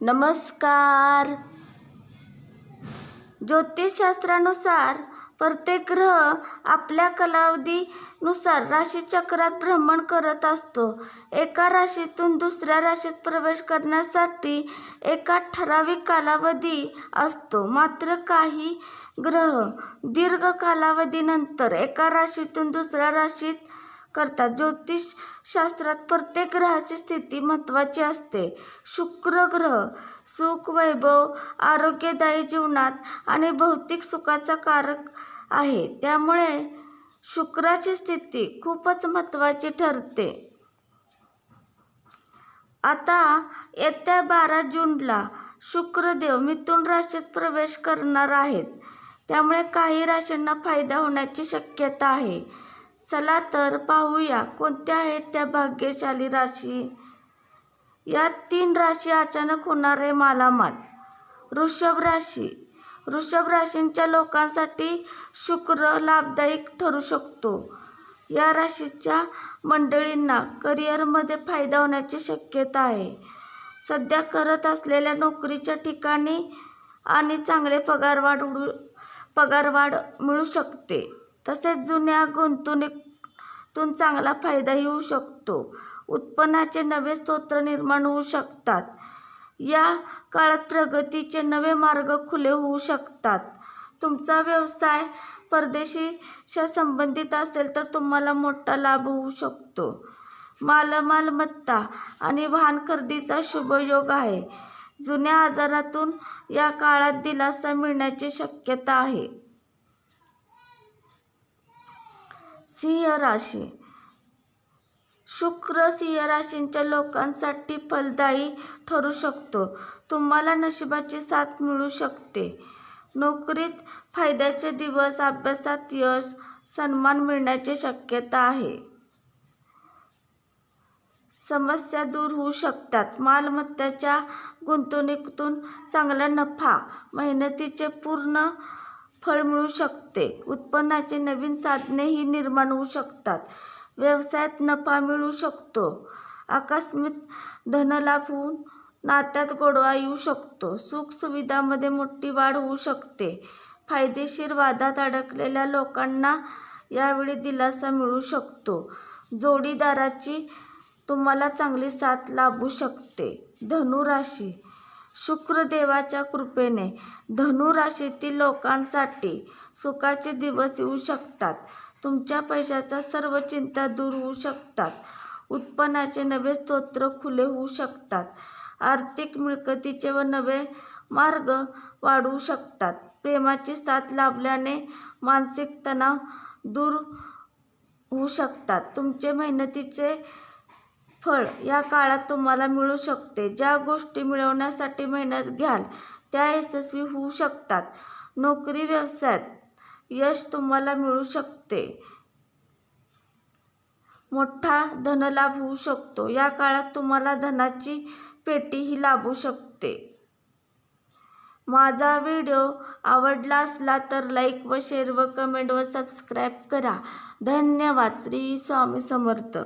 नमस्कार. ज्योतिषशास्त्रानुसार प्रत्येक ग्रह आपल्या कालावधीनुसार राशीचक्रात भ्रमण करत असतो. एका राशीतून दुसऱ्या राशीत प्रवेश करण्यासाठी एका ठराविक कालावधी असतो. मात्र काही ग्रह दीर्घ कालावधीनंतर एका राशीतून दुसऱ्या राशीत करतात. ज्योतिषशास्त्रात प्रत्येक ग्रहाची स्थिती महत्त्वाची असते. शुक्र ग्रह सुख वैभव आरोग्यदायी जीवनात आणि भौतिक सुखाचा कारक आहे. त्यामुळे शुक्राची स्थिती खूपच महत्त्वाची ठरते. आता येत्या बारा जूनला शुक्रदेव मिथुन राशीत प्रवेश करणार आहेत. त्यामुळे काही राशींना फायदा होण्याची शक्यता आहे. चला तर पाहूया कोणत्या आहेत त्या भाग्यशाली राशी. या तीन राशी अचानक होणारे मालामाल. वृषभ राशी. वृषभ राशींच्या लोकांसाठी शुक्र लाभदायक ठरू शकतो. या राशीच्या मंडळींना करिअरमध्ये फायदा होण्याची शक्यता आहे. सध्या करत असलेल्या नोकरीच्या ठिकाणी आणि चांगले पगारवाढ उडू पगारवाढ मिळू शकते. तसेच जुन्या गुंतवणुकीतून चांगला फायदाही होऊ शकतो. उत्पन्नाचे नवे स्रोत निर्माण होऊ शकतात. या काळात प्रगतीचे नवे मार्ग खुले होऊ शकतात. तुमचा व्यवसाय परदेशीच्या संबंधित असेल तर तुम्हाला मोठा लाभ होऊ शकतो. मालमालमत्ता आणि वाहन खरेदीचा शुभ योग आहे. जुन्या आजारातून या काळात दिलासा मिळण्याची शक्यता आहे. सिंह राशी. शुक्र सिंह राशींच्या लोकांसाठी फलदायी ठरू शकतो. तुम्हाला नशिबाची साथ मिळू शकते. नोकरीत फायद्याचे दिवस अभ्यासात यश सन्मान मिळण्याची शक्यता आहे. समस्या दूर होऊ शकतात. मालमत्तेच्या गुंतवणुकीतून चांगला नफा मेहनतीचे पूर्ण फळ मिळू शकते. उत्पन्नाची नवीन साधनेही निर्माण होऊ शकतात. व्यवसायात नफा मिळू शकतो. आकस्मिक धनलाभ होऊन नात्यात गोडवा येऊ शकतो. सुखसुविधामध्ये मोठी वाढ होऊ शकते. फायदेशीर वादात अडकलेल्या लोकांना यावेळी दिलासा मिळू शकतो. जोडीदाराची तुम्हाला चांगली साथ लाभू शकते. धनुराशी शुक्रदेवाच्या कृपेने धनुराशीतील लोकांसाठी सुखाचे दिवस येऊ शकतात. तुमच्या पैशाचा सर्व चिंता दूर होऊ शकतात. उत्पन्नाचे नवे स्तोत्र खुले होऊ शकतात. आर्थिक मिळकतीचे व नवे मार्ग वाढवू शकतात. प्रेमाची साथ लाभल्याने मानसिक तणाव दूर होऊ शकतात. तुमचे मेहनतीचे फळ या काळात तुम्हाला मिळू शकते. ज्या गोष्टी मिळवण्यासाठी मेहनत घ्याल त्या यशस्वी होऊ शकतात. नोकरी व्यवसायात यश तुम्हाला मिळू शकते. मोठा धनलाभ होऊ शकतो. या काळात तुम्हाला धनाची पेटीही लाभू शकते. माझा व्हिडिओ आवडला असला तर लाईक व शेअर व कमेंट व सबस्क्राईब करा. धन्यवाद. श्री स्वामी समर्थ.